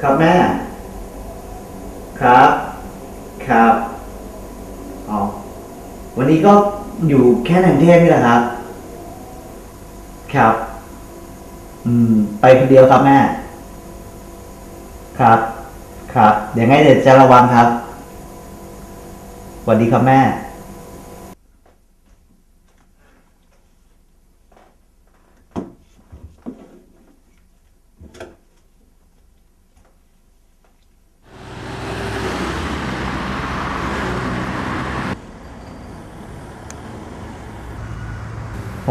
ครับแม่ ครับ ครับอ๋อวันนี้ก็อยู่แค่ในกรุงเทพนี่แหละครับ ครับ อืม ไปคนเดียวครับแม่ ครับ ครับ เดี๋ยวไงเดี๋ยวจะระวังครับสวัสดีครับแม่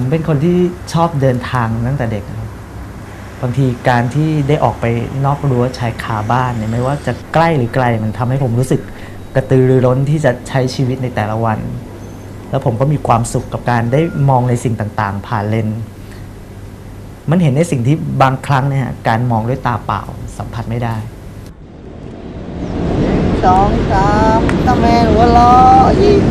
ผมเป็นคนที่ชอบเดินทางตั้งแต่เด็กครับบางทีการที่ได้ออกไปนอกรั้วชายคาบ้านเนี่ยไม่ว่าจะใกล้หรือไกลมันทำให้ผมรู้สึกกระตือรือร้นที่จะใช้ชีวิตในแต่ละวัน แล้วผมก็มีความสุขกับการได้มองในสิ่งต่างๆ ผ่านเลนมันเห็นในสิ่งที่บางครั้งเนี่ยการมองด้วยตาเปล่าสัมผัสไม่ได้สองสามตะแมนหัวล้อยิง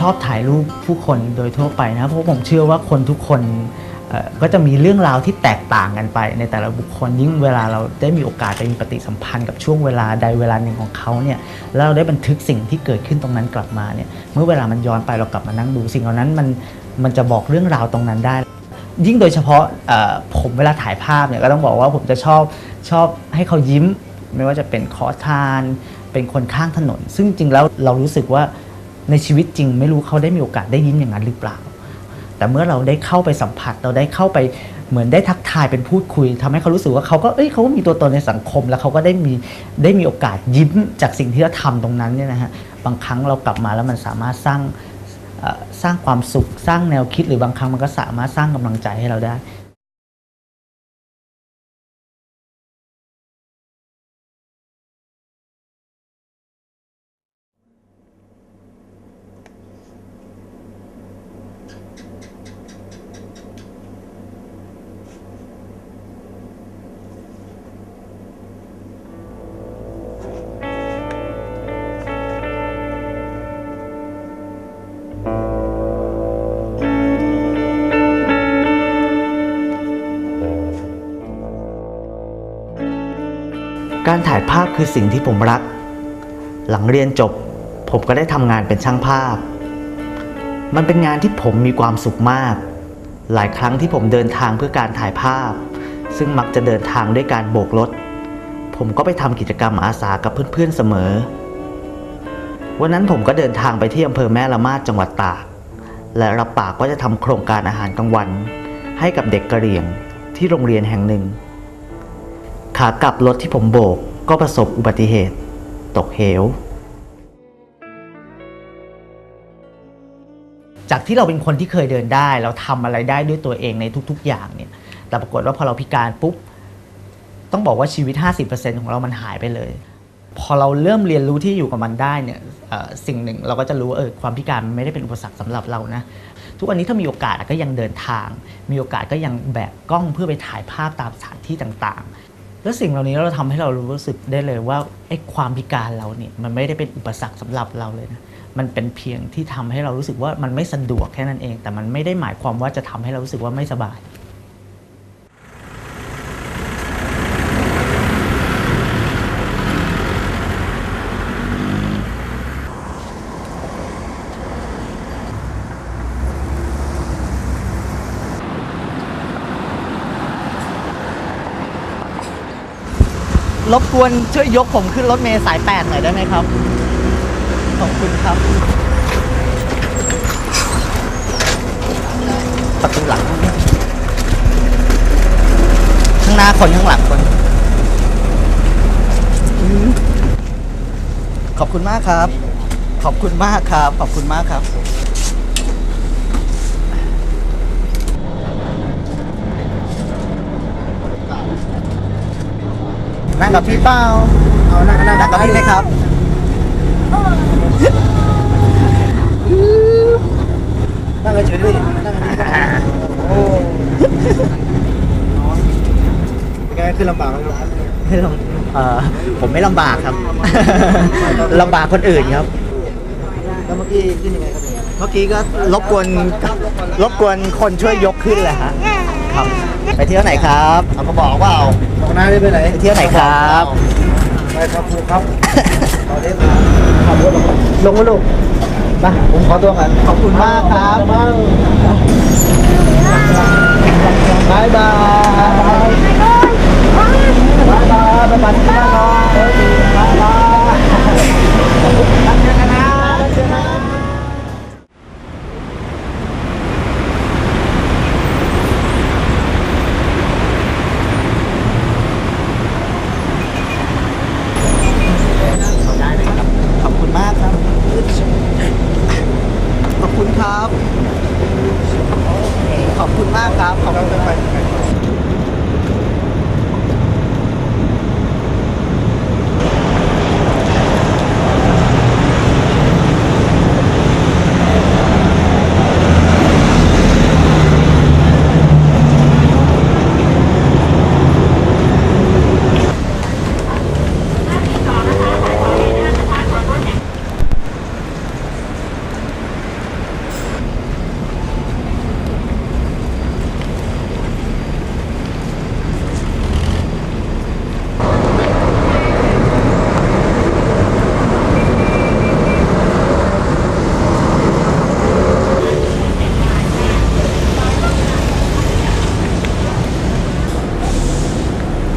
ชอบถ่ายรูปผู้คนโดยทั่วไปนะครับเพราะผมเชื่อว่าคนทุกคนก็จะมีเรื่องราวที่แตกต่างกันไป ในแต่ละบุคคลยิ่งเวลาเราได้มีโอกาสไปมีปฏิสัมพันธ์กับช่วงเวลาใดเวลาหนึ่งของเขาเนี่ยแล้วเราได้บันทึกสิ่งที่เกิดขึ้นตรงนั้นกลับมาเนี่ยเมื่อเวลามันย้อนไปเรากลับมานั่งดูสิ่งเหล่านั้นมันมันจะบอกเรื่องราวตรงนั้นได้ ยิ่งโดยเฉพาะผมเวลาถ่ายภาพเนี่ยก็ต้องบอกว่าผมจะชอบชอบให้เขายิ้ม ไม่ว่าจะเป็นขอทาน เป็นคนข้างถนน ซึ่งจริงแล้วเรารู้สึกว่า ในชีวิตจริงไม่รู้เขาได้มีโอกาสได้ยิ้มอย่างนั้นหรือเปล่า แต่เมื่อเราได้เข้าไปสัมผัสเราได้เข้าไปเหมือนได้ทักทายเป็นพูดคุยทำให้เขารู้สึกว่าเขาก็เอ้ยเขาก็มีตัวตนในสังคม แล้วเขาก็ได้มีได้มีโอกาสยิ้มจากสิ่งที่เราทำตรงนั้นเนี่ยนะฮะบางครั้งเรากลับมาแล้วมันสามารถสร้างสร้างความสุขสร้างแนวคิดหรือบางครั้งมันก็สามารถสร้างกำลังใจให้เราได้ คือสิ่งที่ผมรัก หลังเรียนจบ ผมก็ได้ทำงานเป็นช่างภาพ มันเป็นงานที่ผมมีความสุขมาก หลายครั้งที่ผมเดินทางเพื่อการถ่ายภาพ ซึ่งมักจะเดินทางด้วยการโบกรถ ผมก็ไปทำกิจกรรมอาสากับเพื่อนๆเสมอ วันนั้นผมก็เดินทางไปที่อำเภอแม่ละมาดจังหวัดตาก และรับปากว่าจะทำโครงการอาหารกลางวัน ให้กับเด็กกะเหรี่ยงที่โรงเรียนแห่งหนึ่ง ขากลับรถที่ผมโบก ก็ประสบอุบัติเหตุ ตกเหว จากที่เราเป็นคนที่เคยเดินได้ เราทำอะไรได้ด้วยตัวเองในทุก ๆ อย่างเนี่ย แต่ปรากฏว่าพอเราพิการปุ๊บ ต้องบอกว่าชีวิต 50%ของเรามันหายไปเลย พอเราเริ่มเรียนรู้ที่อยู่กับมันได้เนี่ยสิ่งหนึ่งเราก็จะรู้ว่าเออความพิการมันไม่ได้เป็นอุปสรรคสำหรับเรานะทุกวันนี้ถ้ามีโอกาสก็ยังเดินทาง มีโอกาสก็ยังแบกกล้องเพื่อไปถ่ายภาพตามสถานที่ต่างๆ แล้วสิ่งเหล่านี้เราทำให้เรารู้สึกได้เลยว่าไอ้ความพิการเราเนี่ยมันไม่ได้เป็นอุปสรรคสำหรับเราเลยนะมันเป็นเพียงที่ทำให้เรารู้สึกว่ามันไม่สะดวกแค่นั้นเอง แต่มันไม่ได้หมายความว่าจะทำให้เรารู้สึกว่าไม่สบาย รบกวนช่วยยกผมขึ้นรถเมล์สายแปดหน่อยได้ไหมครับ ขอบคุณครับ ประตูหลัง ข้างหน้าคนข้างหลังคน ขอบคุณมากครับ ขอบคุณมากครับ ขอบคุณมากครับ นั่งกับพี่เป้าเอานั่งนั่งนั่งกับพี่เลยครับนั่งเฉยๆดินั่งเฉยๆโอ้เป็นไงขึ้นลำบากไหมครับไม่ต้องเอ่อผมไม่ลำบากครับ ลำบากคนอื่นครับ แล้วเมื่อกี้ขึ้นยังไงครับเนี่ยเมื่อกี้ก็รบกวนรบกวนคนช่วยยกขึ้นแหละฮะครับ ไปเที่ยวไหนครับ เอากระบอกว่าเอา บอกน้าได้ไปไหนไปเที่ยวไหนครับไปครับครูครับตอนนี้ขับรถลงมาลูกไปผมขอตัวกันขอบคุณมากครับบายบายบายบายบายบายที่บ้านเนาะบายบายรักเจอกันนะรักเจอกันนะ ขอบคุณมากครับ ขอบคุณครับ ขอบคุณมากครับ ขอบคุณมาก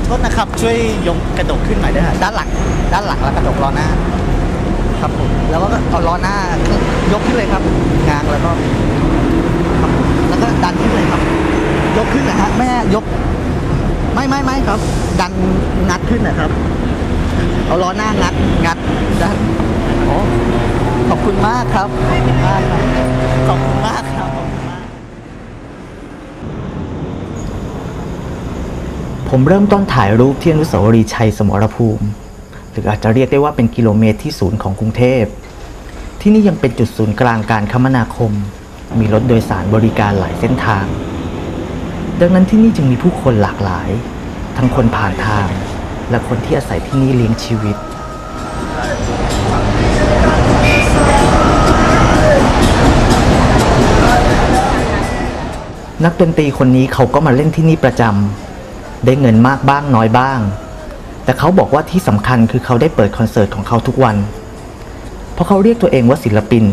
โทษนะครับ ช่วยยกกระจกขึ้นหน่อยได้ไหมด้านหลัง ด้านหลังแล้วกระจกล้อหน้า ครับผม แล้วก็เอาล้อหน้ายกขึ้นเลยครับงางแล้วก็ครับผมแล้วก็ดันขึ้นเลยครับ ยก ขึ้นนะฮะแม่ยก ไม่ไม่ไม่ครับ ดันงัดขึ้นนะครับ เอาล้อหน้างัดงัดดันโอ้ขอบคุณมากครับขอบคุณมากครับขอบคุณมากผมเริ่มต้นถ่ายรูปที่อนุสาวรีย์ชัยสมรภูมิหรืออาจจะเรียกได้ว่าเป็นกิโลเมตรที่ศูนย์ของกรุงเทพ ที่นี่ยังเป็นจุดศูนย์กลางการคมนาคม มีรถโดยสารบริการหลายเส้นทาง ดังนั้นที่นี่จึงมีผู้คนหลากหลาย ทั้งคนผ่านทาง และคนที่อาศัยที่นี่เลี้ยงชีวิต นักดนตรีคนนี้เขาก็มาเล่นที่นี่ประจำได้เงินมากบ้างน้อยบ้าง แต่เขาบอกว่าที่สำคัญคือเขาได้เปิดคอนเสิร์ตของเขาทุกวัน เพราะเขาเรียกตัวเองว่าศิลปิน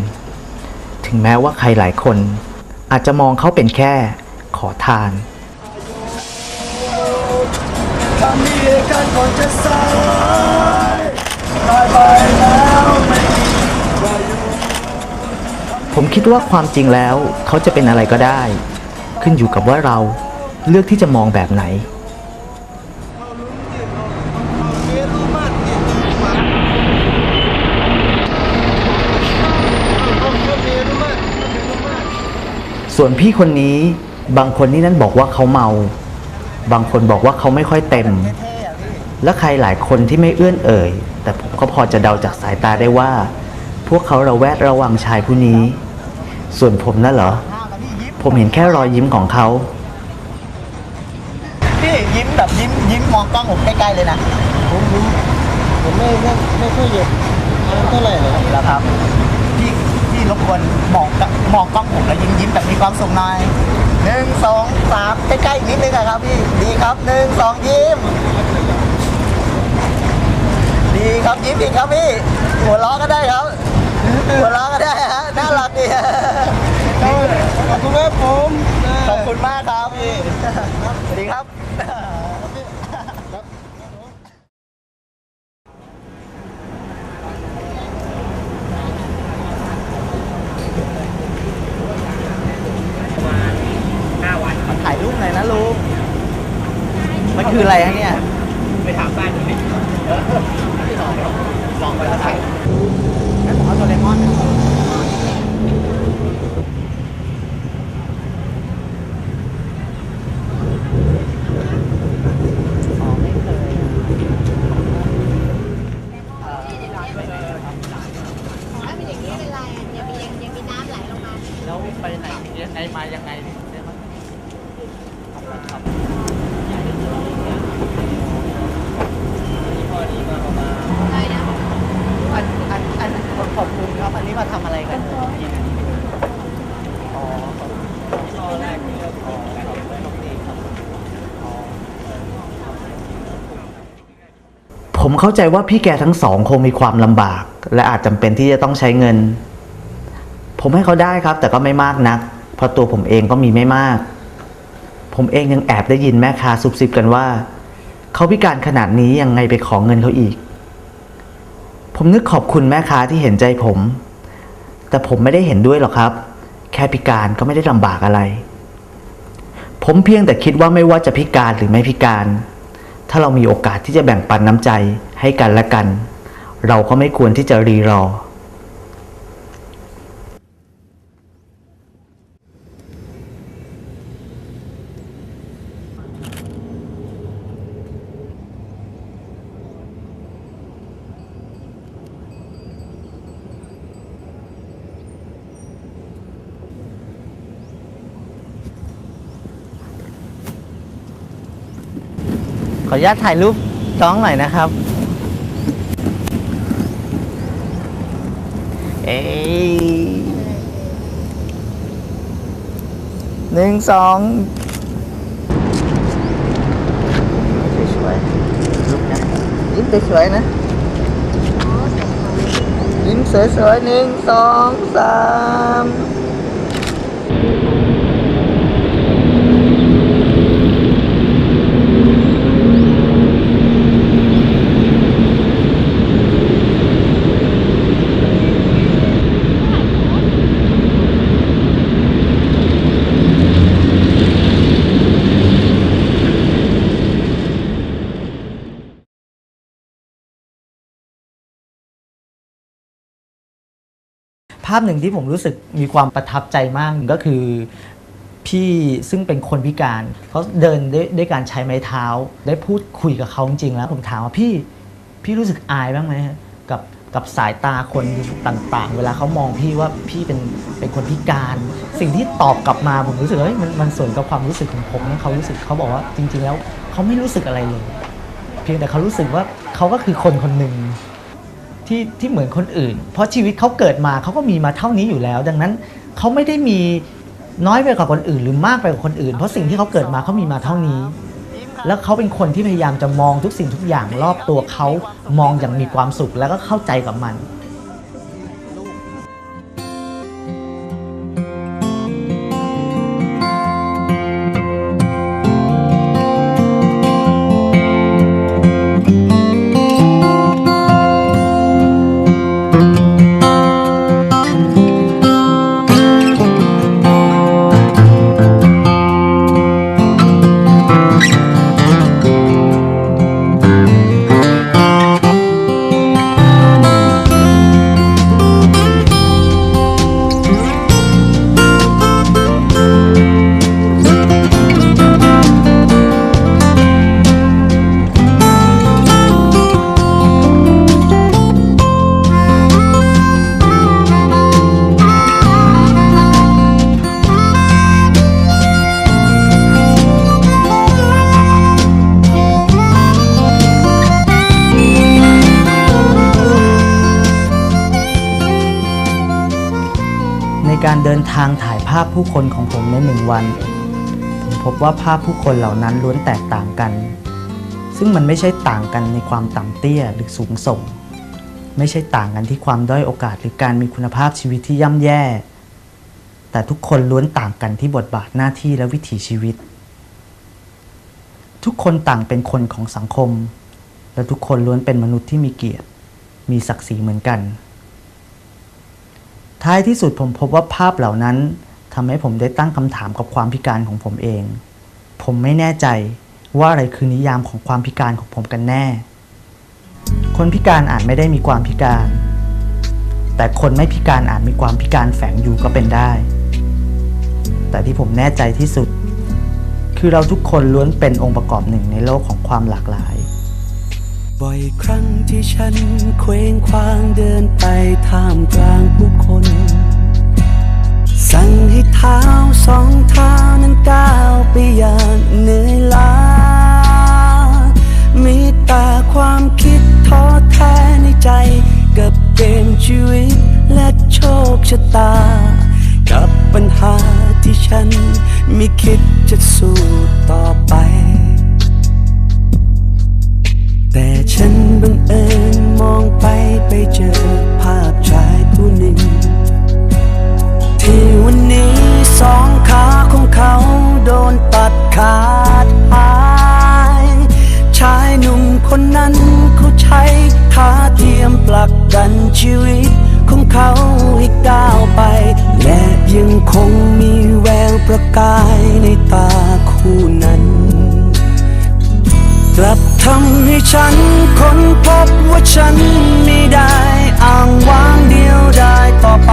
ถึงแม้ว่าใครหลายคน อาจจะมองเขาเป็นแค่ขอทาน ทำมีกันก่อนจะสายบายบายแล้วไม่มีวายุผมคิดว่าความจริงแล้วเขาจะเป็นอะไรก็ได้ ขึ้นอยู่กับว่าเราเลือกที่จะมองแบบไหน ส่วนพี่คนนี้บางคนนี่นั่นบอกว่าเขาเมา บางคนบอกว่าเขาไม่ค่อยเต็ม และใครหลายคนที่ไม่เอื้อนเอ่ย แต่ผมก็พอจะเดาจากสายตาได้ว่า พวกเขาระแวดระวังชายผู้นี้ ส่วนผมน่ะเหรอ ผมเห็นแค่รอยยิ้มของเขาพี่ยิ้มแบบยิ้มยิ้มมองกล้องผมใกล้ๆเลยนะ ผมผมผมไม่ไม่ไม่ค่อยเหยียบเท่าไหร่เลยครับแล้วครับ พี่พี่รบกวนมองก มองกล้องผมแล้วยิ้มยิ้มแบบมีความสุขหน่อยหนึ่งสองสามใกล้ๆอีกนิดนึงอะครับพี่ดีครับหนึ่งสองยิ้ม ดีครับยิ้มอีกครับพี่หัวเราะก็ได้ครับหัวเราะก็ได้ฮะน่ารักดีฮะขอบคุณครับผมขอบคุณมากครับพี่สวัสดีครับ ถ่ายรูปหน่อยนะลุง มัน คืออะไรฮะเนี่ยไปถามบ้านดูดิลองไปแล้วถ่ายงั้นผมเอาโดเรมอนอ๋อไม่เคยอะถ้าเป็นอย่างนี้เป็นไรอะยังมียังมีน้ำไหลลงมาแล้วไปไหนยังไงมายังไง ขอบคุณครับ อันนี้มาทำอะไรกันผมเข้าใจว่าพี่แกทั้งสองคงมีความลำบาก และอาจจำเป็นที่จะต้องใช้เงิน ผมให้เขาได้ครับ แต่ก็ไม่มากนัก เพราะตัวผมเองก็มีไม่มาก ผมเองยังแอบได้ยินแม่ค้าซุบซิบกันว่า เขาพิการขนาดนี้ยังไงไปขอเงินเขาอีก ผมนึกขอบคุณแม่ค้าที่เห็นใจผม แต่ผมไม่ได้เห็นด้วยหรอกครับ แค่พิการก็ไม่ได้ลำบากอะไร ผมเพียงแต่คิดว่าไม่ว่าจะพิการหรือไม่พิการ ถ้าเรามีโอกาสที่จะแบ่งปันน้ำใจให้กันและกัน เราก็ไม่ควรที่จะรีรอ ขออนุญาตถ่ายรูปน้องหน่อยนะครับ เอ้ยหนึ่งสองสวยๆรูปนะยิ้มสวยๆนะยิ้มสวยๆหนึ่งสองสามาพหนึ่งที่ผมรู้สึกมีความประทับใจมากก็คือ พี่ซึ่งเป็นคนพิการเขาเดินด้วยด้วยการใช้ไม้เท้า ได้พูดคุยกับเขาจริงๆแล้วผมถามว่าพี่พี่รู้สึกอายบ้างไหมกับกับสายตาคนต่างๆ เวลาเขามองพี่ว่าพี่เป็นเป็นคนพิการ สิ่งที่ตอบกลับมาผมรู้สึกว่ามันมันส่วนกับความรู้สึกของผมนะเขารู้สึกเขาบอกว่าจริง ๆ แล้วเขาไม่รู้สึกอะไรเลย เพียงแต่เขารู้สึกว่าเขาก็คือคนคนหนึ่ง ที่ที่เหมือนคนอื่น เพราะชีวิตเขาเกิดมาเขาก็มีมาเท่านี้อยู่แล้ว ดังนั้นเขาไม่ได้มีน้อยไปกว่าคนอื่น หรือมากไปกว่าคนอื่น เพราะสิ่งที่เขาเกิดมาเขามีมาเท่านี้ แล้วเขาเป็นคนที่พยายามจะมองทุกสิ่งทุกอย่างรอบตัวเขามองอย่างมีความสุขแล้วก็เข้าใจกับมันในางถ่ายภาพผู้คนของผมในหนึ่งวัน ผมพบว่าภาพผู้คนเหล่านั้นล้วนแตกต่างกัน ซึ่งมันไม่ใช่ต่างกันในความต่ำเตี้ยหรือสูงส่ง ไม่ใช่ต่างกันที่ความด้อยโอกาสหรือการมีคุณภาพชีวิตที่ย่ำแย่ แต่ทุกคนล้วนต่างกันที่บทบาทหน้าที่และวิถีชีวิต ทุกคนต่างเป็นคนของสังคม และทุกคนล้วนเป็นมนุษย์ที่มีเกียรติ มีศักดิ์ศรีเหมือนกันท้ายที่สุดผมพบว่าภาพเหล่านั้น ทำให้ผมได้ตั้งคำถามกับความพิการของผมเอง ผมไม่แน่ใจว่าอะไรคือนิยามของความพิการของผมกันแน่ คนพิการอาจไม่ได้มีความพิการ แต่คนไม่พิการอาจมีความพิการแฝงอยู่ก็เป็นได้ แต่ที่ผมแน่ใจที่สุด คือเราทุกคนล้วนเป็นองค์ประกอบหนึ่งในโลกของความหลากหลาย บ่อยครั้งที่ฉันเคว้งคว้างเดินไปท่ามกลางผู้คน สั่ง ให้เท้าสองเท้านั้นก้าวไปอย่างเหนื่อยล้า มีแต่ความคิดท้อแท้ในใจ กับเกมชีวิตและโชคชะตา กับปัญหาที่ฉันไม่คิดจะสู้ต่อไป แต่ฉันบังเอิญมองไปไปเจอาดหาย ชายหนุ่มคนนั้นเขาใช้ขาเทียมปลักดันชีวิตของเขาให้ก้าวไป และยังคงมีแววประกายในตาคู่นั้น กลับทำให้ฉันค้นพบว่าฉันไม่ได้ อ่างว้างเดียวได้ต่อไป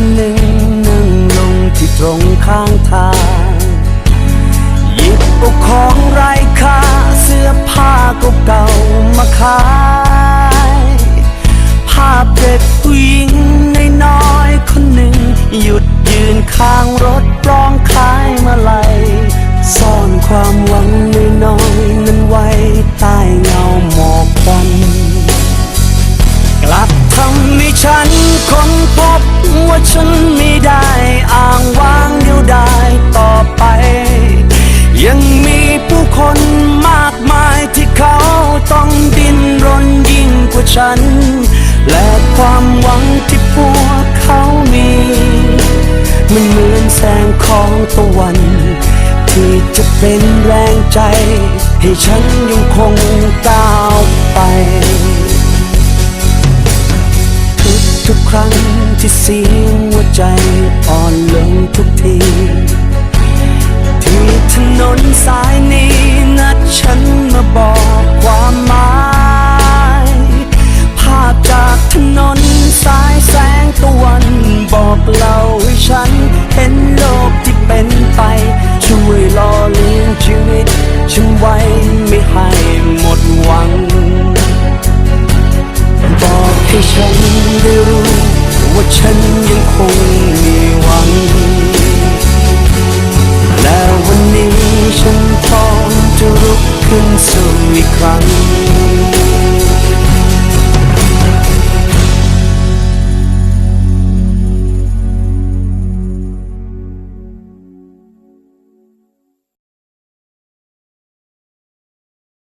คนหนึ่งนั่งลงที่ตรงข้างทางหยิบเอาของไร้ค่าเสื้อผ้าเก่าๆมาขาย ภาพเด็กผู้หญิงนน้อยคนหนึ่ง หยุดยืนข้างรถร้องขายมาลัยซ่อนความหวังน้อยๆนั้นไว้ใต้เงาหมอกควันกลับ ทำให้ฉันค้นพบว่าฉันไม่ได้อ้างว้างเดียวดายต่อไป ยังมีผู้คนมากมายที่เขาต้องดิ้นรนยิ่งกว่าฉัน และความหวังที่พวกเขามี มันเหมือนแสงของตะวัน ที่จะเป็นแรงใจ ให้ฉันยังคงก้าวไป ทุกครั้งที่เสียงหัวใจอ่อนลงทุกที ที่ถนนสายนี้นัดฉันมาบอกความหมายภาพจากถนนสายแสงตะวันบอกลา